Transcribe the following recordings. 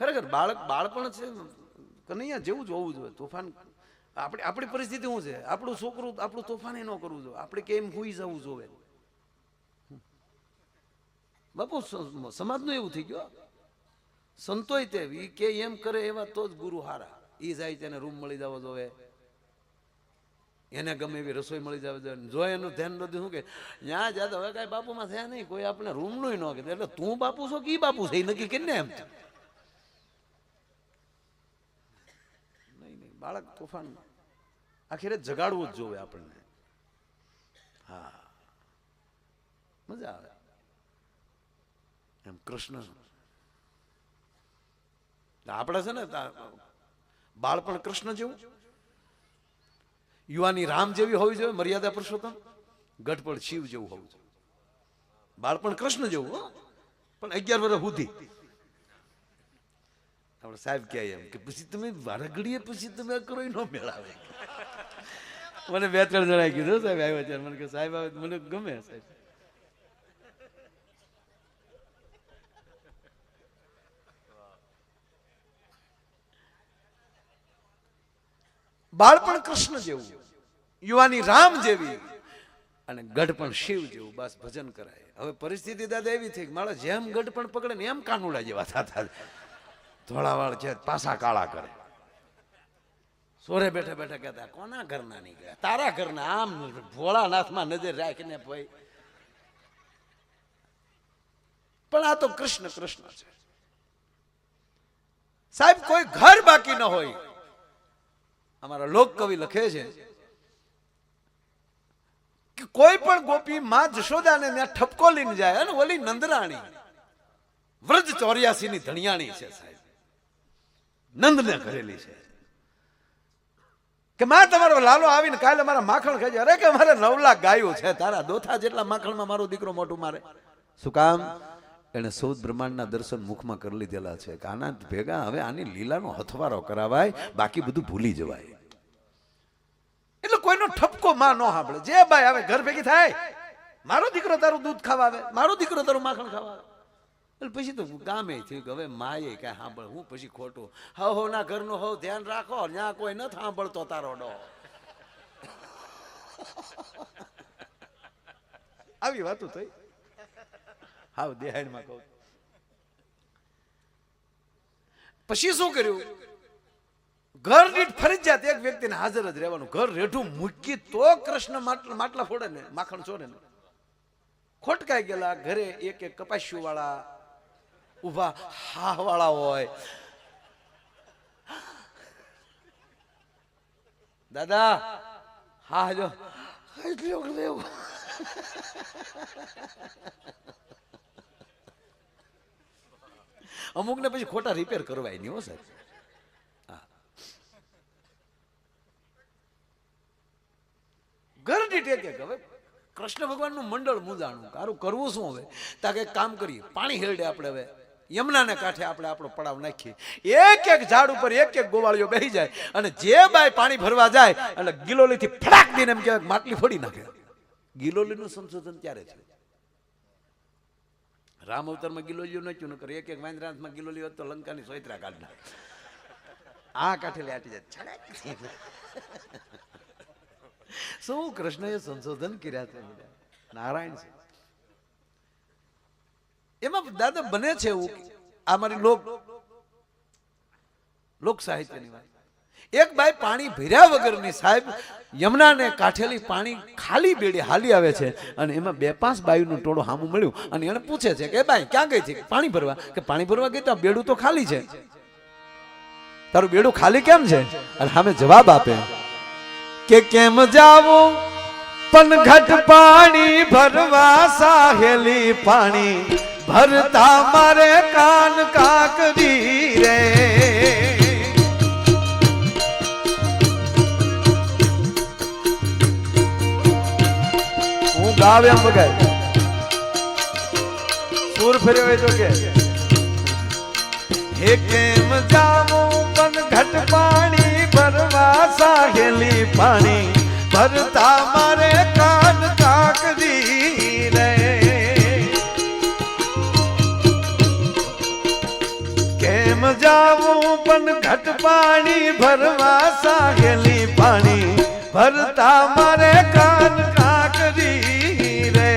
ખરેખર બાળક બાળપણ છે, કનૈયા જેવું જ હોવું જોઈએ. તોફાન આપણી આપણી પરિસ્થિતિ શું છે? આપણું છોકરું, આપણું તોફાન ન કરવું જોઈએ. આપણે કેમ હુઈ જવું જોવે બાપુ સમાજનું એવું થઈ ગયું સંતોય તે એ કે એમ કરે એવા તો જ ગુરુ હારા. એ જાય તેને રૂમ મળી જવો જોવે એને ગમે એવી રસોઈ મળી જાવ જો એનું ધ્યાન નથી શું કે ત્યાં જાત હવે કાંઈ બાપુમાં થયા નહીં. કોઈ આપણે રૂમનું ન કે. એટલે તું બાપુ છો કે એ બાપુ છે? એ નક્કી કરીને એમ નહીં નહીં બાળક તોફાન આખરે જગાડવું જ જોવે આપણને. હા. મજા આવે. એમ કૃષ્ણ. આપણે છે ને બાળપણ કૃષ્ણ જેવું. યુવાની રામ જેવી હોવી જોઈએ, મર્યાદા પુરુષોત્તમ. ગઢપણ શિવ જેવું હોવું જોઈએ. બાળપણ કૃષ્ણ જેવું પણ અગિયાર વર્ષ સુધી. આપણે સાહેબ કહે એમ કે પછી તમે વારગડીએ પછી તમે કરો ન મેળાવે. મને બે ત્રણ જણાએ કીધું સાહેબ, આવ્યા ત્યારે. મને કે, સાહેબ, આવે મને ગમે સાહેબ. બાળપણ કૃષ્ણ જેવું, યુવાની રામ જેવી અને ગઢ પણ શિવ જેવું, બસ ભજન કરાય. હવે પરિસ્થિતિ દાદા એવી થઈ કે મારા જેમ ગઢપણ પકડે ને એમ કાનુડા જેવા થતા ધોળાવાળ છે પાસા કાળા કરે. સોરે બેઠે બેઠે કહેતા, કોના ઘરના નીકળ્યા? તારા ઘરના? આમ ભોળાનાથમાં નજર રાખીને ભાઈ. પણ આ તો કૃષ્ણ કૃષ્ણ છે. સાહેબ, કોઈ ઘર બાકી ન હોય. અમારા લોક કવિ લખે છે કે કોઈ પણ ગોપી માં જશોદાને ત્યાં ઠપકો લઈને જાય અને ઓલી નંદરાણી, વ્રજ ચોર્યાસી ની ધણિયાણી છે સાહેબ. નંદને કરેલી છે. કે માં, તમારો લાલો આવીને કાલે મારા માખણ ખાજે અરે કે મારે નવ લાખ ગાયો છે, તારા દોથા જેટલા માખણમાં મારો દીકરો મોટું મારે. શું કામ? એને સૌદ બ્રહ્માંડના દર્શન મુખમાં કરી લીધેલા છે. કે આના ભેગા હવે આની લીલાનો હથવારો કરાવાય, બાકી બધું ભૂલી જવાય. એટલે કોઈનો ઠપકો માં ન સાંભળે. જે ભાઈ હવે ઘર ભેગી થાય, મારો દીકરો તારું દૂધ ખાવા આવે, મારો દીકરો તારું માખણ ખાવા આવે. પછી તો ગામે થયું કે હવે માએ કાંઈ સાંભળ હું પછી ખોટું. હવ હો ના ઘરનું હવ ધ્યાન રાખો ત્યાં કોઈ ન સાંભળતો તારો ડો. આવી વાતો થઈ. હાવ દેહાડમાં કહું. પછી શું કર્યું? ઘર દીઠ ફરજિયાત એક વ્યક્તિને હાજર જ રહેવાનું. ઘર રેઠું મૂકી તો કૃષ્ણ માટલા ફોડે ને, માખણ છોડે ને. ખોટકાઈ ગયેલા ઘરે એક એક કપાસ્યું વાળા ઊભા. હા વાળા હોય. દાદા, હા જો. અમુક ને પછી ખોટા રિપેર કરવાય નહીં હો સાહેબ. ઘર ટેકે હવે કૃષ્ણ ભગવાનનું મંડળ મૂંઝાણું. કારું કરવું શું હવે? તા કે કામ કરીએ. પાણી હેરડે આપણે હવે. યમુનાને કાંઠે આપણે આપણો પડાવ નાખીએ. એક એક ઝાડ ઉપર એક એક ગોવાળીઓ બેસી જાય અને જે બાય પાણી ભરવા જાય એટલે ગિલોલીથી ફટાક દઈને એમ કહેવાય માટલી ફોડી નાખે. ગિલોલીનું સંશોધન ત્યારે છે રામ અવતારમાં ગિલોલીઓ નચ્યું ન કરે. એક એક વાંદરાંતમાં ગિલોલી હોત તો લંકાની સોયત્રા કાઢ. આ કાંઠે લાટી જાય. શું કૃષ્ણએ સંશોધન કર્યા છે નારાયણ છે. એમાં દાદા બને છે એવું આ મારી લોક લોક સાહિત્યની વાત. એક બાઈ પાણી ભર્યા વગરની સાહેબ યમુનાને કાઠેલી પાણી ખાલી બેડી હાલી આવે છે અને એમાં બે પાંચ બાયુનું ટોળું હામું મળ્યું અને એને પૂછે છે કે બાઈ, ક્યાં ગઈ છે? પાણી ભરવા. કે, પાણી ભરવા ગઈ તો બેડું તો ખાલી છે. તારું બેડું ખાલી કેમ છે? અને સામે જવાબ આપે. કે કેમ જાવું? પણ ઘટ પાણી ભરવા સાહેલી પાણી. ભરતા મારે કાન કાકરી રે. હું ગાવ એમ વગાય. સુર ફેર્યો હોય તો કે. હે કેમ જાવું પણ ઘટ પાણી ભરવા સાહેલી પાણી. ભરતા મારે પણ ઘટ પાણી ભરવા સાગેલી પાણી. ભરતા મારે કાન કાકરી રે.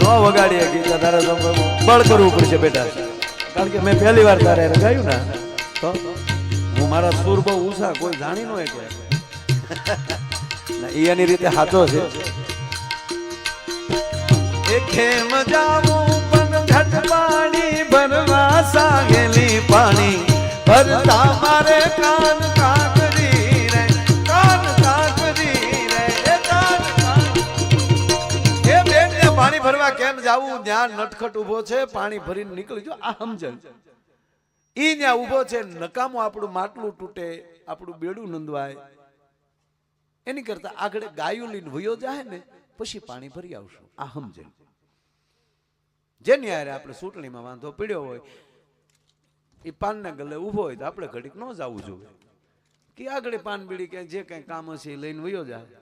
નો વગાડીએ ગીતા તારે બળ કરવું પડશે બેટા. કારણ કે મેં પહેલી વાર તારે હારે ને તો હું મારા સુર બહુ ઉષા કોઈ જાણી નો એટલે એની રીતે સાચો છે. ખેમ જાવું પણ. પાણી ભરવા સાગેલી પાણી ભરતા મારે કાન ઊભો છે, પાણી ભરીને નીકળી જો આ સમજણ. ઈ ત્યાં ઊભો છે, નકામું આપણું માટલું તૂટે, આપણું બેડું નંદવાય એની કરતા આગળ ગાયું લઈને જાય ને, પછી પાણી ભરી આવશું. આ સમજણ. જેની હારે આપણે ચૂંટણીમાં વાંધો પીડ્યો હોય એ પાનના ગલે ઊભો હોય તો આપણે ઘડીક ન જવું જોઈએ. કે આગળ પાન બીડી કે જે કંઈ કામ હશે એ લઈને વયો જાય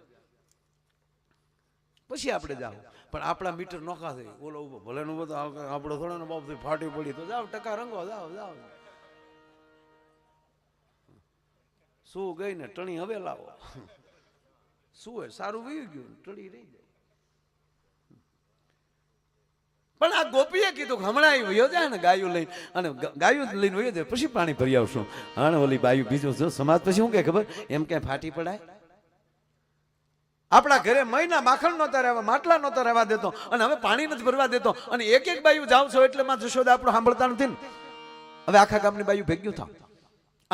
પછી આપણે જાવ. પણ આપણા મીટર નોખા થઈ ઓલો ઊભો ભલે નું બધો આપણો થોડો નો બાપ ફાટી પડી તો જાવ, ટકા રંગો જાવ જાવ. શું ગઈ ને ટણી હવે લાવો શું હોય? સારું વી ગયું ટળી રહી જાય. પણ આ ગોપીએ કીધું હમણાં વયો જાય ને ગાયું લઈને. અને ગાયું લઈને વયો જાય, પછી પાણી ભરી આવશું. હણ ઓલી બાયું બીજું જો સમાજ પછી શું કે ખબર? એમ ક્યાંય ફાટી પડાય. આપણા ઘરે મહિના માખણ નહોતા રહેવા, માટલા નહોતા રહેવા દેતો. અને હવે પાણી નથી ભરવા દેતો. અને એક એક બાયું જાઉં છો એટલે માં જશોદા આપણું સાંભળતા નથી ને. હવે આખા ગામની બાયું ભેગ્યું થાવ.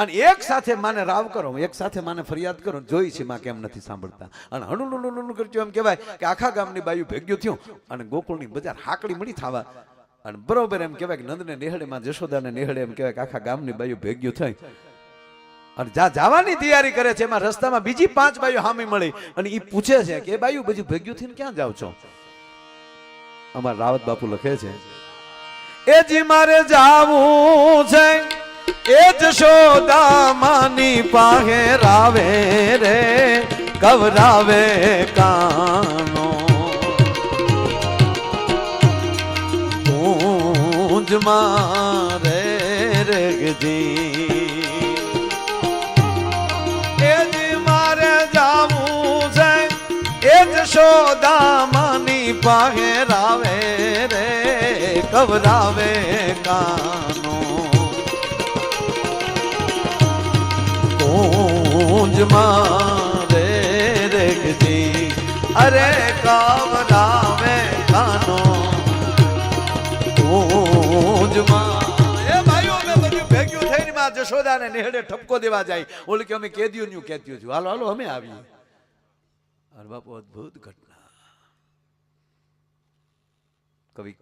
અને એક સાથે માને રાવ કરો, એક સાથે માને ફરિયાદ કરો, જોઈ છે માં કેમ નથી સાંભળતા. અને હણું કરજો એમ કહેવાય કે આખા ગામની બાયું ભેગ્યું થયું અને ગોકુળની બજાર હાકડી મળી થવા. અને બરોબર એમ કહેવાય કે નંદને નેહડે માં જશોદાને નેહડે એમ કહેવાય કે આખા ગામની બાયું ભેગ્યું થઈ. અને જા જવાની તૈયારી કરે છે, એમાં રસ્તામાં બીજી પાંચ બાયું હામી મળી. અને એ પૂછે છે કે, એ બાયું બધું ભેગ્યું થઈને ક્યાં જાવ છો? અમારા રાવત બાપુ લખે છે, એ જી મારે જાવું છે એ જશોદા માની પાહે રાવે રે કવરાવે કાનો. પૂંજ મારે રેગજી એ જ મારે જાવું છે, એ જ શોદામાની પાહે રાવે રે કવરાવે કાનો. અરે કવરાવે અમે બધું ભેગ્યું થઈને માં જશોદાને નેહડે ઠપકો દેવા જાય. ઓલી કે અમે કેદીઓ ન્યુ કેદીઓ છું હાલો હાલો, અમે આવીએ. અરે બાપુ ઘટના. કવિ,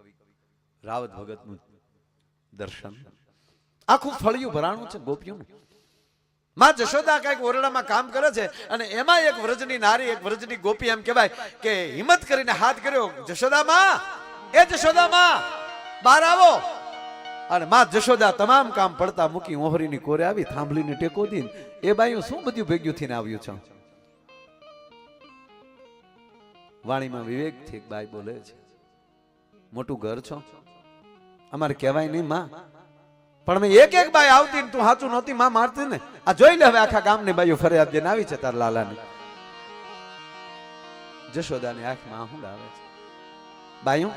રાવત ભગતનું દર્શન. આખું ફળિયું ભરાણું છે ગોપીઓનું. માં જશોદા કંઈક ઓરડામાં કામ કરે છે અને એમાં એક વ્રજની નારી, એક વ્રજની ગોપી એમ કહેવાય કે હિંમત કરીને હાથ કર્યો, જશોદા માં, એ જશોદા માં, બહાર આવો. અને માં જશોદા તમામ કામ પડતા મૂકી ઓહરીની કોરે આવી, થાંભલીને ટેકો દી એ બાયું, શું બધું ભેગ્યું થઈને આવ્યું છે? વાણીમાં વિવેકથી થી બાઈ બોલે છે, મોટું ઘર છો? અમારે કહેવાય નહીં, માં. પણ એક એક બાઈ આવતી તું સાચું નહોતી, માં મારતી ને. આ જોઈ લે હવે આખા ગામની બાઈઓ ફરિયાદ લઈને આવી છે તાર લાલાની. જશોદાની આંખમાં આહુડ આવે છે. બાઈઓ,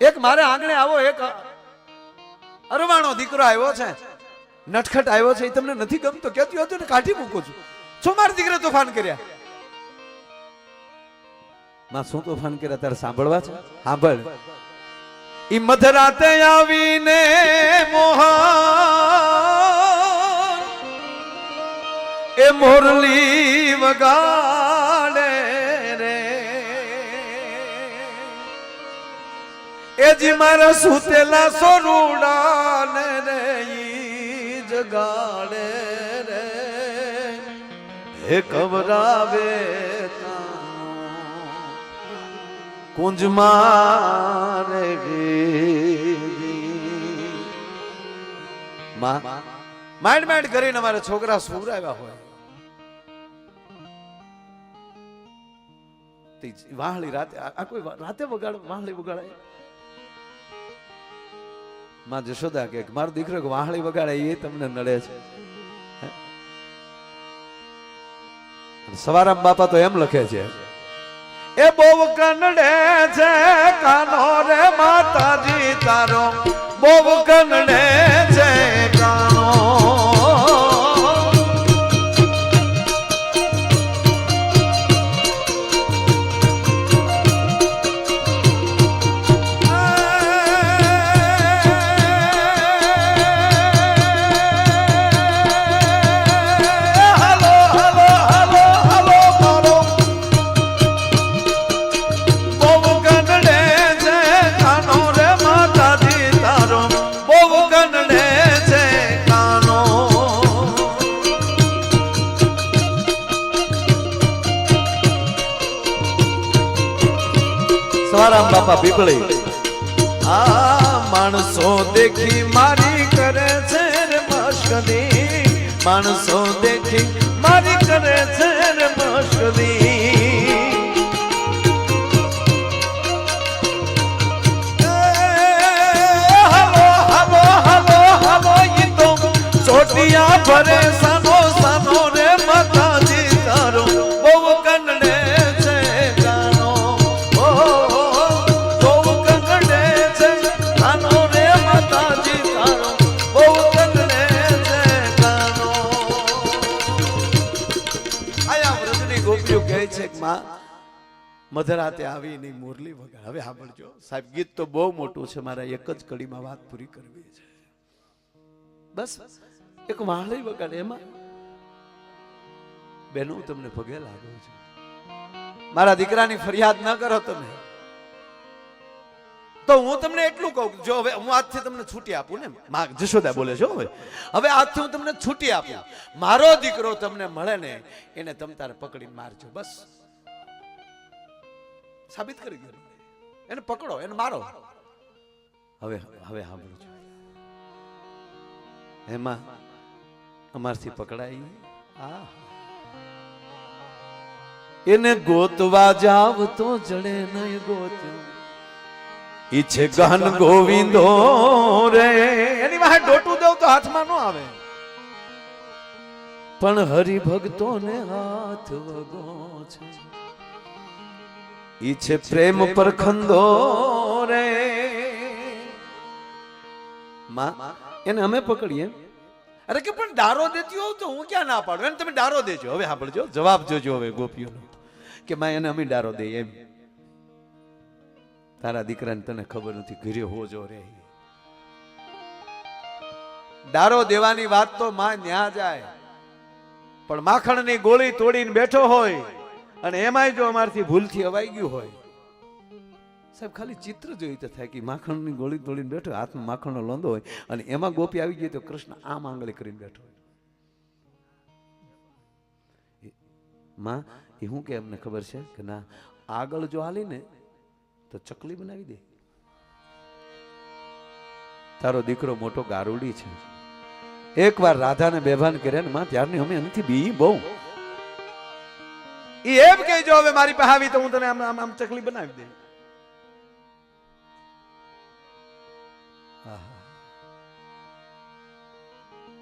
એક મારે આંગણે આવો, એક અરવાણો દીકરો આવ્યો છે. નટખટ આવ્યો છે, એ તમને નથી ગમતો? કેતું હતું ને કાઢી મૂકું છું. શું મારા દીકરા તોફાન કર્યા? માં શું તોફાન કર્યા તારે સાંભળવા છે? સાંભળ. ઈ મધરાતે આવીને મોહન એ મોરલી વગાડે રે. એ જી મારા સુતેલા સોરુડાને રે જગાડે રે. હે કવરાવે કુંજ માંડ માઇન્ડ કરીને અમારે છોકરા સુવરાવ્યા હોય. વાહળી રાતે, આ કોઈ રાતે વગાડ વાહળી વગાડાય? માં જશોદા કે, મારો દીકરો વાહળી વગાડે એ તમને નડે છે. સવારામ બાપા તો એમ લખે છે એ બહુ કનડે છે કાનો રે માતાજી તારો. બહુ કનડે છે કાનો સવારામ બાપા પીપળી. આ માણસો દેખી મારી કરે છે રે મશ્કરી માણસો દેખી મારી કરે છે રે મશ્કરી ભરે સાનો સાનો રે મધરાતે આવી નહીં મુરલી વગાડ. હવે સાંભળજો, સાહેબ, ગીત તો બહુ મોટું છે, મારા એક જ કડીમાં વાત પૂરી કરવી છે. બસ, એક વાહળી વગાડે. એમાં બેનો હું તમને પગે લાગુ છું. મારા દીકરાની ફરિયાદ ન કરો તમે. તો હું તમને એટલું કહું જો હવે હું આજથી તમને છૂટી આપું ને માં, જશોદા બોલે છો હવે હવે આજથી હું તમને છૂટી આપું. મારો દીકરો તમને મળે ને, એને તમ તારે પકડીને મારજો. બસ. સાબિત કરી દો એને પકડો એને મારો. હવે હવે સાંભળો છો. એમાં અમારથી પકડાઈ. આ એને ગોતવા જાવ તો જડે નહીં ગોત્યો ઈચ્છે ગહન ગોવિંદો રે. એની વાહે ડોટું દેવ તો હાથમાં ન આવે. પણ હરિભક્તોને હાથ વગો છે. ઈ પ્રેમ પર ખંદો રે. માં, એને અમે પકડીએ. અરે કે પણ ડારો દેતી હોવ તો હું ક્યાં ના પાડું? એને તમે ડારો દેજો. હવે સાંભળજો. જવાબ જોજો હવે ગોપીઓનો. કે માં, એને અમે ડારો દઈએ એમ. તારા દીકરાને તને ખબર નથી. ઘરે હોજો રે. ડારો દેવાની વાત તો માં ન્યા જાય. પણ માખણની ગોળી તોડીને બેઠો હોય. અને એમાંય જો અમારથી ભૂલથી અવાઈ ગયું હોય, સાહેબ, ખાલી ચિત્ર જોઈ તો થાય કે માખણની ગોળી તોડીને બેઠો, હાથમાં માખણનો લોંદો હોય, અને એમાં ગોપી આવી ગઈ તો કૃષ્ણ આમ આંગળી કરીને બેઠો હોય. માં, એ શું કે એમને ખબર છે? કે ના, આગળ જો હાલી ને તો ચકલી બનાવી દે. તારો દીકરો મોટો ગારુડી છે. એકવાર રાધાને બેભાન કર્યા ને, માં, ત્યારની અમે એનાથી બી બહુ ઈ એમ કહેજો, હવે મારી પાસે આવી તો હું તને આમ આમ આમ ચકલી બનાવી દે.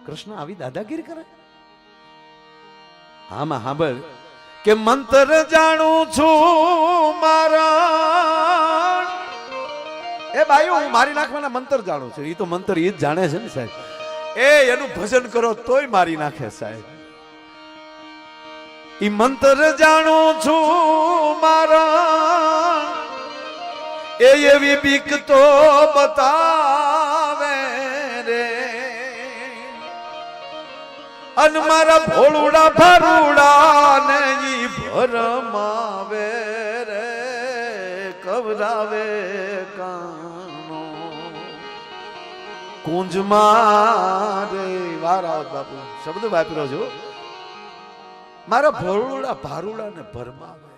કૃષ્ણ આવી દાદાગીરી કરે? આમાં સાંભળ કે મંત્ર જાણું છું મારા. એ ભાઈ હું મારી નાખવાના મંત્ર જાણું છું. એ તો મંત્ર એ જ જાણે છે ને સાહેબ. એ, એનું ભજન કરો તોય મારી નાખે સાહેબ. ઈ મંત્ર જાણું છું મારા. એ એવી બીક તો બતાવે રે. અન મારા ભોળુડા ભરૂડા ને ઈ ભરમાવે રે, કવરાવે કાનો. કુંજમાં રે વારા બાપુ, શબ્દ વાપરો છો? મારા ભારુડા ને ભરમાવે.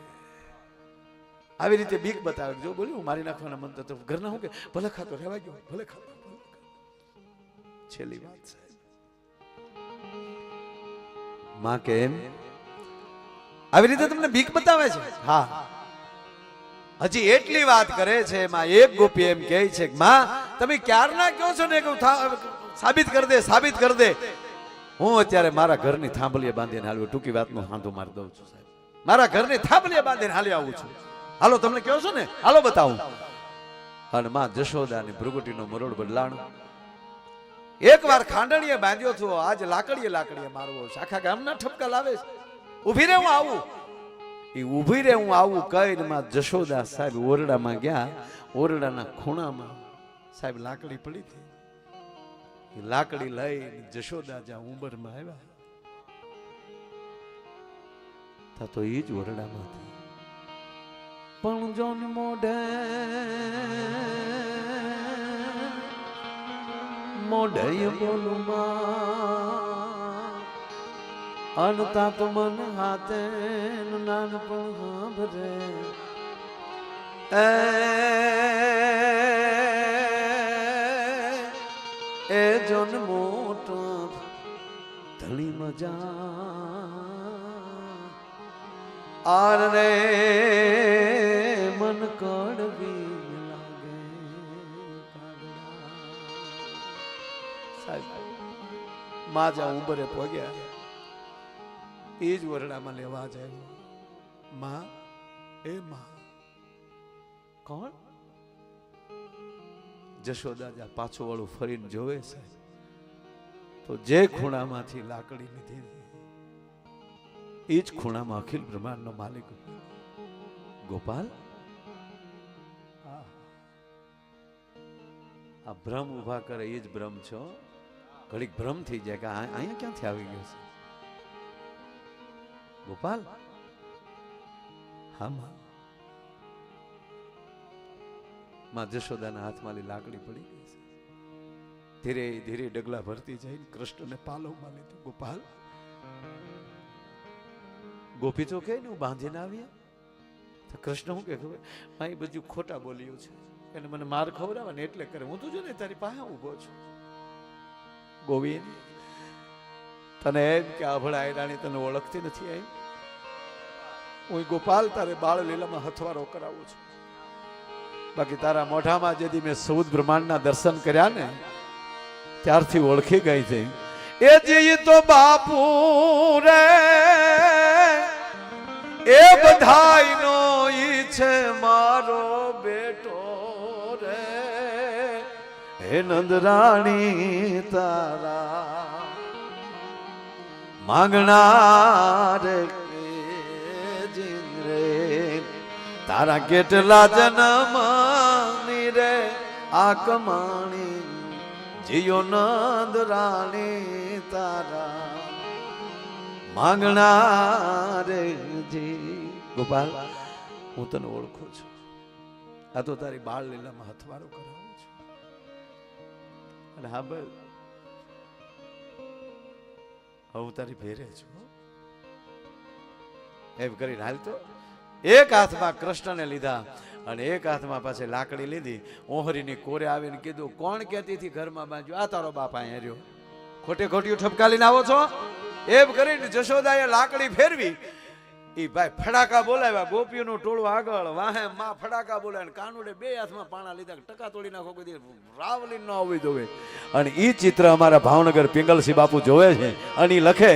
આવી રીતે બીક બતાવે. જો બોલ્યું, હું મારી નાખવાના મન તો ઘરના હું કે, ભલે ખાતો રહેવા ગયો, ભલે ખાતો છેલ્લી વાત સાહેબ. માં કે એમ, આવી રીતે તમને બીક બતાવે છે? હા. હજી એટલી વાત કરે છે માં, એક ગોપી એમ કહે છે માં, તમે ક્યારના કહો છો ને કે સાબિત કરી દે, સાબિત કરી દે. હું અત્યારે મારા ઘરની થાંભલીએ બાંધીને હાલ્યો, ટૂંકી વાતનો હાંધો મારી દઉં છું સાહેબ. મારા ઘરની થાંભલીએ બાંધીને હાલી આવું છું. હાલો, તમને કહો છો ને? હાલો, બતાવું. અને માં જશોદાની ભૃગુટીનો મરોડ બદલાણો. એકવાર ખાંડણીએ બાંધ્યો છો, આજ લાકડીએ લાકડીએ મારવો શાખા ગામના ઠપકા લાવે છે. ઊભી રે, હું આવું. એ ઊભી રે, હું આવું કહીને માં જશોદા સાહેબ ઓરડામાં ગયા. ઓરડાના ખૂણામાં સાહેબ લાકડી પડી હતી. લાકડી લઈ જશોદા જ્યાં ઉંબરમાં આવ્યા. તા એ જ વરડામાં પણ જોન મોઢે મોઢે બોલું અનતા તો મન હાથે નાનપણ સાંભળે. એ મજા. રે મન કડવી લાગે સાહેબ માજા ઉંબરે પહોંચ્યા એ જ વરડામાં લેવા જાય માં, એ માં. કોણ? જશોદાજા પાછું વાળું ફરીને જોવે છે તો જે ખૂણામાંથી લાકડી લીધી એ જ ખૂણામાં અખિલ બ્રહ્માંડનો માલિક ગોપાલ? આ ભ્રમ ઊભા કરે એ જ ભ્રમ છો? ઘડીક ભ્રમ થઈ જાય કે અહીંયા ક્યાંથી આવી ગયો છે? ગોપાલ? હા, માં. જશોદાના હાથમાંથી લાકડી પડી ગઈ છે. ધીરે ધીરે ડગલા ભરતી જઈને કૃષ્ણને પાલવમાં લીધું. ગોપાલ, ગોપી તો કે હું બાંધીને આવ્યા. તો કૃષ્ણ હું કે ખબર અહીં બધું ખોટા બોલ્યું છે. એને મને માર ખવડાવે ને એટલે કરે. હું તું જો ને તારી પાસે ઊભો છું. ગોવિંદ, તને એમ કે આભળા રાણી તને ઓળખતી નથી એમ? હું ગોપાલ તારે બાળ લીલામાં હથવારો કરાવું છું. બાકી તારા મોઢામાં જેથી મેં સૌદ બ્રહ્માંડના દર્શન કર્યા ને ત્યારથી ઓળખી ગઈ છે. એ જઈએ તો બાપુ રે, એ બધાયનો ઈ છે મારો બેટો રે. હે નંદરાણી તારા, માંગનાર રે. તારા કેટલા જન્મ રે, આ કમાણી જીયો નંદ રાણી તારા માંગનાર જી. ગોપાલ, હું તને ઓળખું છું. આ તો તારી બાળ લીલામાં હથવારો કરાવું છું. અને હા ભાઈ હવે તારી ભેરે છું એમ કરીને હાલ તો એક હાથમાં કૃષ્ણને લીધા. અને એક હાથમાં પાછી લાકડી લીધી, ઓહરીની કોરે આવીને કીધું, કોણ કહેતી હતી ઘરમાં બાજુ આ તારો બાપ અહીંયા રહ્યો. ખોટે ખોટિયું ઠપકાલીને આવો છો? એમ કરીને જશોદાએ લાકડી ફેરવી. એ ભાઈ ફડાકા બોલાવ્યા ગોપીઓનું ટોળું આગળ, વાહે માં ફડાકા બોલાવે કાનુડે બે હાથમાં પાણા લીધા, ટકા તોડી નાખો બધી રાવલી ન હોવી જોવે. અને એ ચિત્ર અમારા ભાવનગર પિંગલસિંહ બાપુ જોવે છે, અને લખે,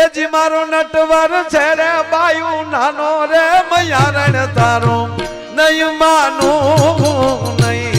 એ જી મારો નટવર છે રે બાયુ, નાનો રે મયારણ તારો. નહીં માનું નહીં.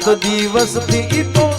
સાત દિવસથી ઈ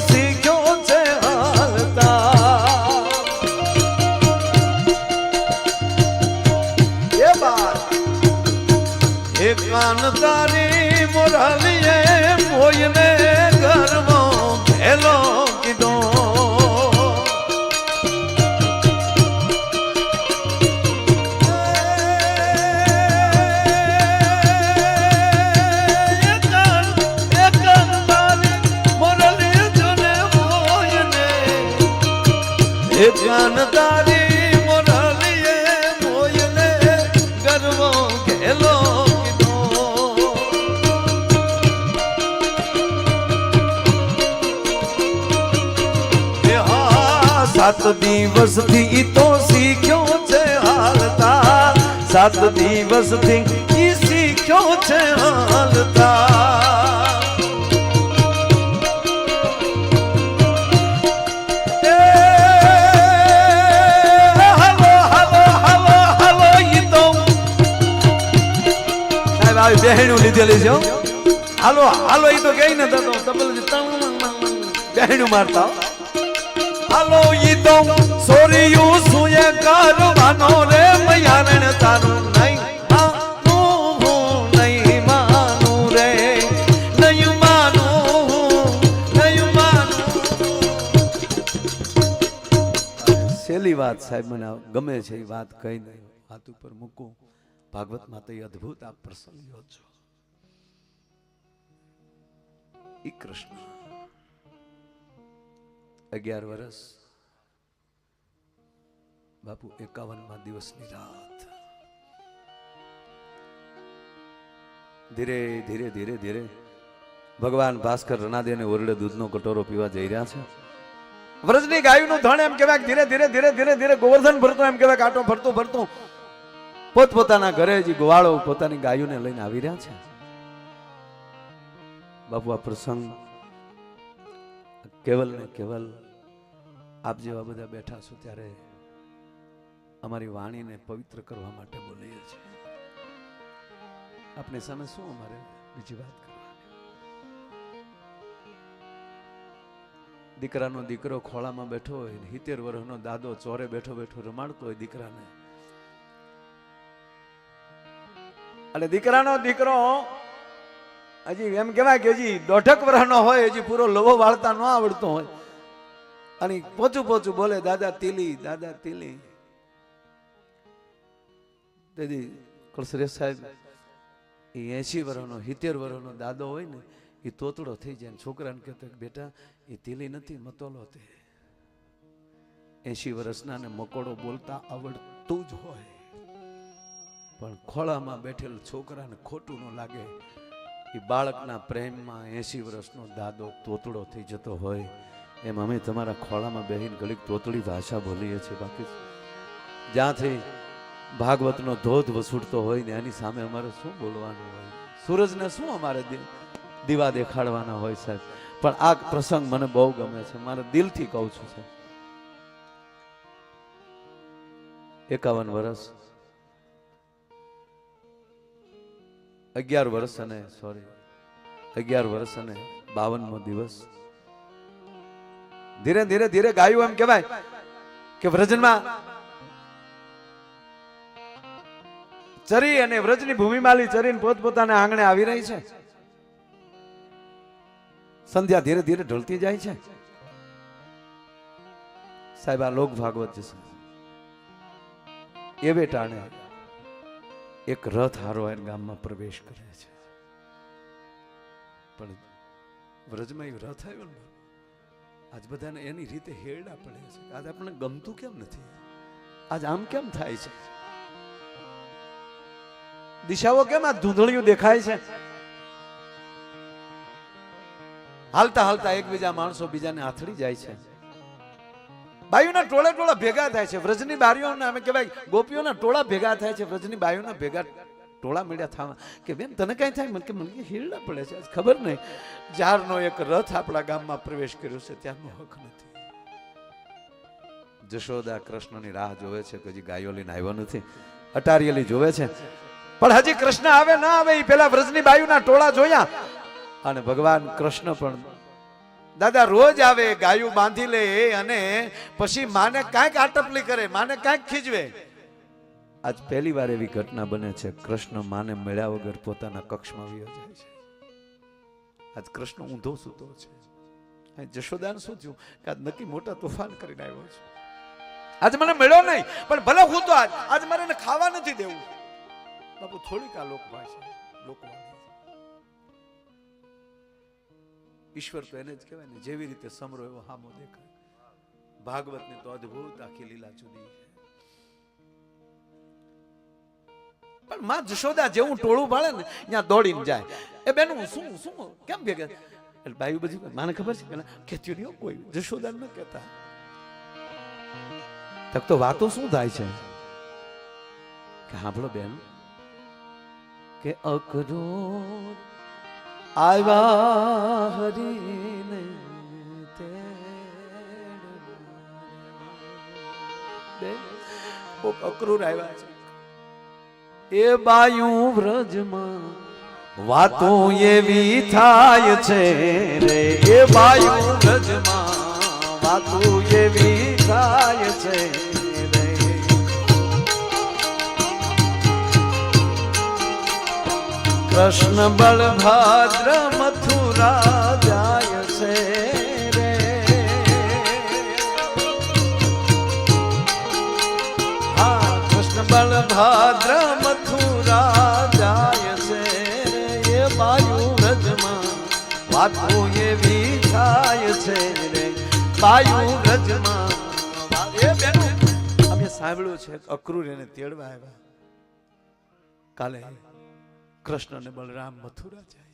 સાત દિવસથી તો શીખ્યો છે હાલતા. સાત દિવસથી ઈ શીખ્યો છે હાલતા. એ લીધેલી હાલો હાલો, ઈ તો કઈ નતા તો તબલ બહેણું મારતા હાલો ઈ તો સોરિયું સુએ કરવાનો રે મયારણ તારું છેલ્લી વાત સાહેબ મને ગમે છે વાત કઈ નહીં વાત ઉપર મૂકું. ભાગવત તો એ આપ પ્રસંગ કૃષ્ણ. અગિયાર વર્ષ બાપુ, એકાવનમાં દિવસની રાત. ધીરે ધીરે ધીરે ધીરે. ભગવાન ભાસ્કર રણાદેને ઓરડે દૂધનો કટોરો પીવા જઈ રહ્યા છે. વ્રજની ગાયનું ધણ એમ કહેવાય ધીરે ધીરે ધીરે ધીરે ધીરે ગોવર્ધન ભરતો એમ કહેવાય કાંટો ફરતું ફરતું પોતપોતાના ઘરે જે ગોવાળો પોતાની ગાયોને લઈને આવી રહ્યા છે. બાપુ, આ પ્રસંગ કેવલ ને કેવલ આપ જેવા બધા બેઠા છો ત્યારે અમારી વાણીને પવિત્ર કરવા માટે બોલીએ છીએ. આપની સામે શું અમારે બીજી વાત દીકરાનો દીકરો ખોળામાં બેઠો હોય હિતેર વર્ષનો દાદો ચોરે બેઠો બેઠો રમાડતો હોય દીકરાને. અને દીકરાનો દીકરો હજી એમ કહેવાય કે હજી દોઢક વર્ષનો હોય, હજી પૂરો લવો વાળતા ન આવડતો હોય. અને પોચું પોચું બોલે, દાદા તીલી દાદા તીલી. તેથી કળસરેશ સાહેબ, એ એસી વર્ષનો સિત્તેર વર્ષનો દાદો હોય ને, એ તોતડો થઈ જાય છોકરાને કહેતો બેટા, એ તીલી નથી, મતોલો તે. એસી વર્ષના ને મકોડો બોલતા આવડતું જ હોય. પણ ખોળામાં બેઠેલ છોકરાને ખોટું ન લાગે. એ બાળકના પ્રેમમાં એસી વર્ષનો દાદો તોતડો થઈ જતો હોય, એમ અમે તમારા ખોળામાં બેહીને ઘડીક તોતડી ભાષા બોલીએ છીએ. બાકી જ્યાંથી ભાગવતનો ધોધ વસૂટતો હોય ને એની સામે અમારે શું બોલવાનું હોય? સૂરજને શું અમારે દીવા દેખાડવાના હોય સાહેબ? પણ આ પ્રસંગ મને બહુ ગમે છે. મારા દિલથી કહું છું સાહેબ. એકાવન વર્ષ અગિયાર વર્ષ અને સોરી અગિયાર વર્ષ અને બાવનમો દિવસ. ધીરે ધીરે ધીરે ગાયું એમ કહેવાય કે વ્રજનમાં ચરી અને વ્રજની ભૂમિમાલી ચરીને પોતપોતાના આંગણે આવી રહી છે. સંધ્યા ધીરે ધીરે ઢળતી જાય છે. સાહેબ, આ લોક ભાગવત છે એ બેટાણે એક રથ હારો એને ગામમાં પ્રવેશ કરે છે. પણ વ્રજમાં એ રથ આવ્યો ને આજ બધાને એની રીતે હેરડા પડે છે. આજ આપણને ગમતું કેમ નથી? આજ આમ કેમ થાય છે? દિશાઓ કેમ આ ધૂંધળિયું દેખાય છે? હાલતા હાલતા એકબીજા માણસો બીજાને આથડી જાય છે. બાયુના ટોળે ટોળા ભેગા થાય છે. વ્રજની બારીઓના અમે કહેવાય, ગોપીઓના ટોળા ભેગા થાય છે, વ્રજની બાયુના ભેગા ટોળા મળ્યા થવા. કે બેન, તને કઈ થાય? મને કે, મને હીરડા પડે છે ખબર નહીં. જારનો એક રથ આપણા ગામમાં પ્રવેશ કર્યો છે ત્યાંનો હક નથી. જશોદા કૃષ્ણની રાહ જોવે છે કે હજી ગાયો લઈને આવ્યો નથી. અટારિયેલી જોવે છે. પણ હજી કૃષ્ણ આવે, ના આવે, એ પેલા વ્રજની બાયુના ટોળા જોયા. અને ભગવાન કૃષ્ણ પણ દાદા, રોજ આવે, ગાયું બાંધી લે અને પછી માને કાંઈક આટપલી કરે, માને કાંઈક ખીજવે. આજ પહેલી વાર એવી ઘટના બને છે, કૃષ્ણ માને મળ્યા વગર પોતાના કક્ષમાં વયો જાય છે. આજ કૃષ્ણ ઊંધો સૂતો છે. જશોદાન શું થયું? કે આજ નક્કી મોટા તોફાન કરીને આવ્યો છે. આજ મને મળ્યો નહીં, પણ ભલે હું તો આજ આજ મારે ખાવા નથી દેવું. બાપુ, થોડીક આ લોકો છે લોકવાણી ઈશ્વર તો એને જ કહેવાય ને જેવી રીતે સમરો એવો હામો દેખાય. ભાગવતની તો અદ્ભુત આખી લીલા જુદી છે. પણ માં જશોદા જેવું ટોળું ભાળે ને ત્યાં દોડીને જાય. એ બેન શું શું કેમ ભેગા? એટલે બાયુ બધી માને ખબર છે? ના, કહેતી નહીં કોઈ જશોદા ન કહેતા. તક તો વાતો શું થાય છે? કે સાંભળો બેન કે અકરોર આવ્યા હરીને અક્રૂર આવ્યા છે. એ બાયું વ્રજમાં વાતો એવી થાય છે રે. એ બાયું વ્રજમાં વાતો એવી થાય છે કૃષ્ણ બળભદ્ર મથુરા જાય છે હા, કૃષ્ણ બળભદ્ર મથુરા જાય છે એ બાયુ રજમાં વાતો એવી થાય છે રે. બાયુ રજમાં અમે સાંભળ્યું છે અક્રૂર એને તેડવા આવ્યા. કાલે કૃષ્ણ અને બલરામ મથુરા જાય.